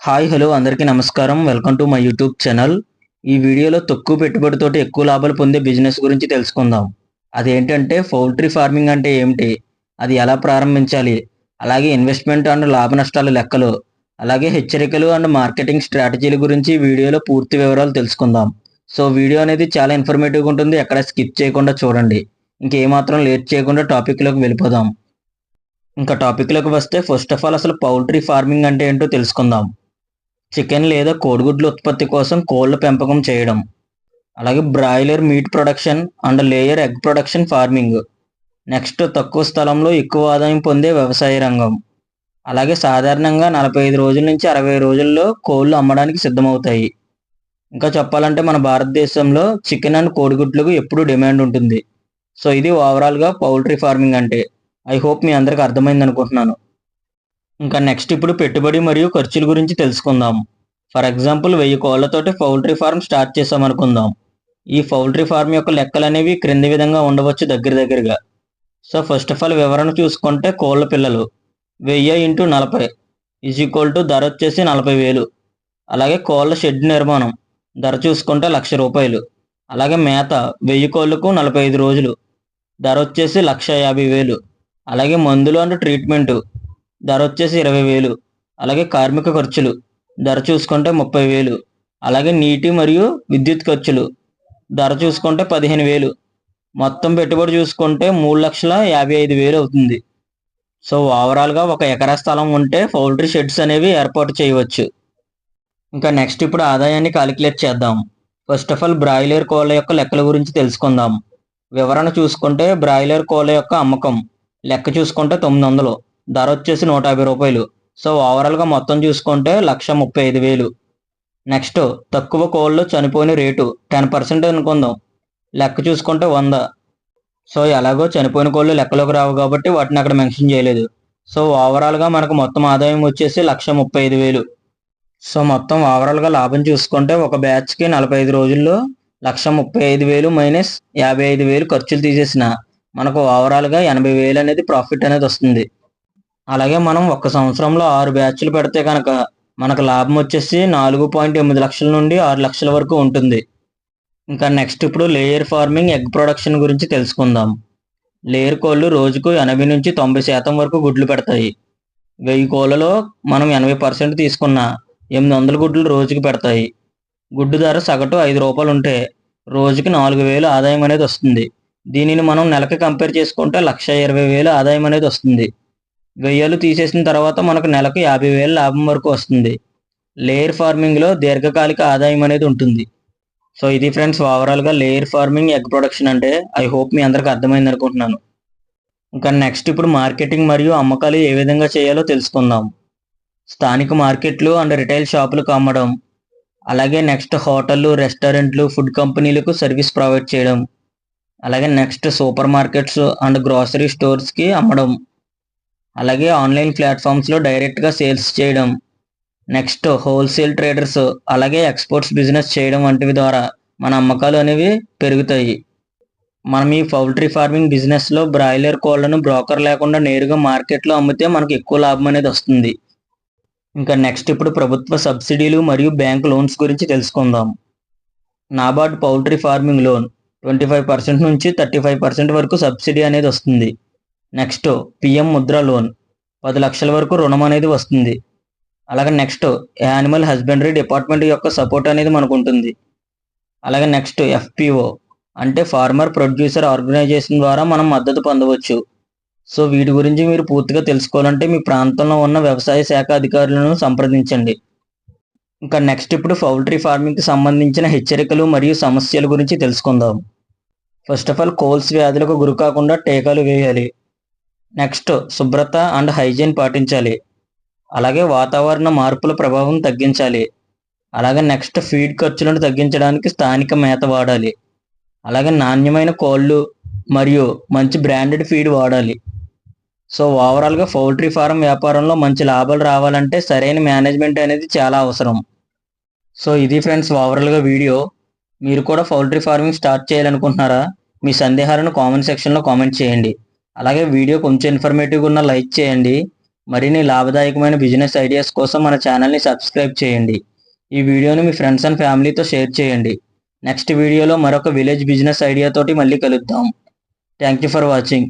Hi hello అందరికీ నమస్కారం. Welcome to my YouTube channel. ఈ వీడియోలో తక్కువ పెట్టుబడితో ఎక్కువ లాభాలు పొందే బిజినెస్ గురించి తెలుసుకుందాం. అదేంటంటే పౌల్ట్రీ ఫార్మింగ్ అంటే ఏమిటి? అది ఎలా ప్రారంభించాలి? అలాగే ఇన్వెస్ట్మెంట్ అండ్ లాభ నష్టాల లెక్కలు. అలాగే హెచ్చరికలు అండ్ మార్కెటింగ్ స్ట్రాటజీల గురించి వీడియోలో పూర్తి వివరాలు తెలుసుకుందాం. సో వీడియో అనేది చాలా ఇన్ఫర్మేటివ్గా ఉంటుంది. ఎక్కడ స్కిప్ చేయకుండా చూడండి. ఇంకేమాత్రం లేట్ చేయకుండా టాపిక్లోకి వెళ్ళిపోదాం. ఇంకా టాపిక్లోకి వస్తే ఫస్ట్ ఆఫ్ ఆల్ అసలు పౌల్ట్రీ ఫార్మింగ్ అంటే ఏంటో తెలుసుకుందాం. చికెన్ లేదా కోడిగుడ్ల ఉత్పత్తి కోసం కోళ్ళ పెంపకం చేయడం. అలాగే broiler meat production and layer egg production farming. Next తక్కువ స్థలంలో ఎక్కువ ఆదాయం పొందే వ్యవసాయ రంగం. అలాగే సాధారణంగా నలభై ఐదు రోజుల నుంచి అరవై రోజుల్లో కోళ్ళు అమ్మడానికి సిద్ధమవుతాయి. ఇంకా చెప్పాలంటే మన భారతదేశంలో చికెన్ అండ్ కోడిగుడ్లకు ఎప్పుడు డిమాండ్ ఉంటుంది. సో ఇది ఓవరాల్గా పౌల్ట్రీ ఫార్మింగ్ అంటే. ఐ హోప్ మీ అందరికి అర్థమైంది అనుకుంటున్నాను ఇంకా నెక్స్ట్ ఇప్పుడు పెట్టుబడి మరియు ఖర్చుల గురించి తెలుసుకుందాం. ఫర్ ఎగ్జాంపుల్ వెయ్యి కోళ్ళతోటి పౌల్ట్రీ ఫార్మ్ స్టార్ట్ చేసాం అనుకుందాం. ఈ పౌల్ట్రీ ఫార్మ్ యొక్క లెక్కలు అనేవి క్రింది విధంగా ఉండవచ్చు దగ్గర దగ్గరగా. సో ఫస్ట్ ఆఫ్ ఆల్ వివరణ చూసుకుంటే కోళ్ళ పిల్లలు. వెయ్యి ఇంటూ నలభై ఈజ్ ఈక్వల్ టు ధర వచ్చేసి నలభై వేలు. అలాగే కోళ్ళ షెడ్ నిర్మాణం ధర చూసుకుంటే లక్ష రూపాయలు. అలాగే మేత వెయ్యి కోళ్ళకు నలభై ఐదు రోజులు. ధర వచ్చేసి లక్ష యాభై వేలు. అలాగే మందులు అండ్ ట్రీట్మెంటు ధర వచ్చేసి ఇరవై వేలు అలాగే కార్మిక ఖర్చులు ధర చూసుకుంటే ముప్పై వేలు అలాగే నీటి మరియు విద్యుత్ ఖర్చులు ధర చూసుకుంటే పదిహేను వేలు. మొత్తం పెట్టుబడి చూసుకుంటే మూడు లక్షల యాభై ఐదు వేలు అవుతుంది. సో ఓవరాల్గా ఒక ఎకరా స్థలం ఉంటే పౌల్ట్రీ షెడ్స్ అనేవి ఏర్పాటు చేయవచ్చు. ఇంకా నెక్స్ట్ ఇప్పుడు ఆదాయాన్ని కాలిక్యులేట్ చేద్దాం. ఫస్ట్ ఆఫ్ ఆల్ బ్రాయిలర్ కోళ్ళ యొక్క లెక్కల గురించి తెలుసుకుందాం. వివరణ చూసుకుంటే బ్రాయిలర్ కోళ్ళ యొక్క అమ్మకం లెక్క చూసుకుంటే తొమ్మిది వందలు. ధర వచ్చేసి నూట యాభై రూపాయలు. సో ఓవరాల్గా మొత్తం చూసుకుంటే లక్ష ముప్పై ఐదు వేలు. నెక్స్ట్ తక్కువ కోళ్ళు చనిపోయిన రేటు టెన్ పర్సెంట్ అనుకుందాం. లెక్క చూసుకుంటే వంద. సో ఎలాగో చనిపోయిన కోళ్ళు లెక్కలోకి రావు కాబట్టి వాటిని అక్కడ మెన్షన్ చేయలేదు. సో ఓవరాల్గా మనకు మొత్తం ఆదాయం వచ్చేసి లక్ష ముప్పై ఐదు వేలు. సో మొత్తం ఓవరాల్గా లాభం చూసుకుంటే ఒక బ్యాచ్కి నలభై ఐదు రోజుల్లో లక్ష ముప్పై ఐదు వేలు మైనస్ యాభై ఐదు వేలు ఖర్చులు తీసేసిన మనకు ఓవరాల్గా ఎనభై వేలు అనేది ప్రాఫిట్ అనేది వస్తుంది. అలాగే మనం ఒక సంవత్సరంలో ఆరు బ్యాచ్లు పెడితే కనుక మనకు లాభం వచ్చేసి నాలుగు పాయింట్ ఎనిమిది లక్షల నుండి ఆరు లక్షల వరకు ఉంటుంది. ఇంకా నెక్స్ట్ ఇప్పుడు లేయర్ ఫార్మింగ్ ఎగ్ ప్రొడక్షన్ గురించి తెలుసుకుందాం. లేయర్ కోళ్ళు రోజుకు ఎనభై నుంచి తొంభై శాతం వరకు గుడ్లు పెడతాయి. వెయ్యి కోళ్ళలో మనం ఎనభై పర్సెంట్ తీసుకున్న ఎనిమిది వందల గుడ్లు రోజుకి పెడతాయి. గుడ్డు ధర సగటు ఐదు రూపాయలు ఉంటే రోజుకి నాలుగు వేలు ఆదాయం అనేది వస్తుంది. దీనిని మనం నెలకి కంపేర్ చేసుకుంటే లక్ష ఇరవై వేలు ఆదాయం అనేది వస్తుంది. వెయ్యలు తీసేసిన తర్వాత మనకు నెలకు యాభై వేలు లాభం వరకు వస్తుంది. లేయర్ ఫార్మింగ్లో దీర్ఘకాలిక ఆదాయం అనేది ఉంటుంది. సో ఇది ఫ్రెండ్స్ ఓవరాల్గా లేయర్ ఫార్మింగ్ ఎగ్ ప్రొడక్షన్ అంటే ఐ హోప్ మీ అందరికి అర్థమైంది అనుకుంటున్నాను. ఇంకా నెక్స్ట్ ఇప్పుడు మార్కెటింగ్ మరియు అమ్మకాలు ఏ విధంగా చేయాలో తెలుసుకుందాం. స్థానిక మార్కెట్లు అండ్ రిటైల్ షాపులకు అమ్మడం అలాగే నెక్స్ట్ హోటళ్ళు రెస్టారెంట్లు ఫుడ్ కంపెనీలకు సర్వీస్ ప్రొవైడ్ చేయడం. అలాగే next supermarkets and grocery స్టోర్స్కి అమ్మడం. అలాగే ఆన్లైన్ ప్లాట్ఫామ్స్లో డైరెక్ట్గా సేల్స్ చేయడం నెక్స్ట్ హోల్సేల్ ట్రేడర్స్ అలాగే ఎక్స్పోర్ట్స్ బిజినెస్ చేయడం వంటివి ద్వారా మన అమ్మకాలు అనేవి పెరుగుతాయి. మనం ఈ పౌల్ట్రీ ఫార్మింగ్ బిజినెస్లో బ్రాయిలర్ కోళ్ళను బ్రోకర్ లేకుండా నేరుగా మార్కెట్లో అమ్మితే మనకు ఎక్కువ లాభం అనేది వస్తుంది. ఇంకా నెక్స్ట్ ఇప్పుడు ప్రభుత్వ సబ్సిడీలు మరియు బ్యాంక్ లోన్స్ గురించి తెలుసుకుందాం. NABARD poultry farming loan twenty five percent నుంచి థర్టీ ఫైవ్ పర్సెంట్ వరకు సబ్సిడీ అనేది వస్తుంది. Next PM Mudra loan. పది లక్షల వరకు రుణం అనేది వస్తుంది. అలాగే నెక్స్ట్ యానిమల్ హస్బెండరీ డిపార్ట్మెంట్ యొక్క సపోర్ట్ అనేది మనకు ఉంటుంది అలాగే నెక్స్ట్ ఎఫ్పిఓ అంటే ఫార్మర్ ప్రొడ్యూసర్ ఆర్గనైజేషన్ ద్వారా మనం మద్దతు పొందవచ్చు. సో వీటి గురించి మీరు పూర్తిగా తెలుసుకోవాలంటే మీ ప్రాంతంలో ఉన్న వ్యవసాయ శాఖ అధికారులను సంప్రదించండి. ఇంకా నెక్స్ట్ ఇప్పుడు పౌల్ట్రీ ఫార్మింగ్కి సంబంధించిన హెచ్చరికలు మరియు సమస్యల గురించి తెలుసుకుందాం. ఫస్ట్ ఆఫ్ ఆల్ కోల్స్ వ్యాధులకు గురి కాకుండా టీకాలు వేయాలి. నెక్స్ట్ శుభ్రత అండ్ హైజీన్ పాటించాలి. అలాగే వాతావరణ మార్పుల ప్రభావం తగ్గించాలి. అలాగే నెక్స్ట్ ఫీడ్ ఖర్చులను తగ్గించడానికి స్థానిక మేత వాడాలి. అలాగే నాణ్యమైన కోళ్ళు మరియు మంచి బ్రాండెడ్ ఫీడ్ వాడాలి. సో ఓవరాల్గా పౌల్ట్రీ ఫారం వ్యాపారంలో మంచి లాభాలు రావాలంటే సరైన మేనేజ్మెంట్ అనేది చాలా అవసరం. సో ఇది ఫ్రెండ్స్ ఓవరాల్గా వీడియో. మీరు కూడా పౌల్ట్రీ ఫార్మింగ్ స్టార్ట్ చేయాలనుకుంటున్నారా? మీ సందేహాలను కామెంట్ సెక్షన్లో కామెంట్ చేయండి. అలాగే వీడియో కొంచెం ఇన్ఫర్మేటివ్గా ఉన్న లైక్ చేయండి. మరిన్ని లాభదాయకమైన బిజినెస్ ఐడియాస్ కోసం మన ఛానల్ని సబ్స్క్రైబ్ చేయండి. ఈ వీడియోని మీ ఫ్రెండ్స్ అండ్ ఫ్యామిలీతో షేర్ చేయండి. నెక్స్ట్ వీడియోలో మరొక విలేజ్ బిజినెస్ ఐడియా తోటి మళ్ళీ కలుద్దాం. Thank you for watching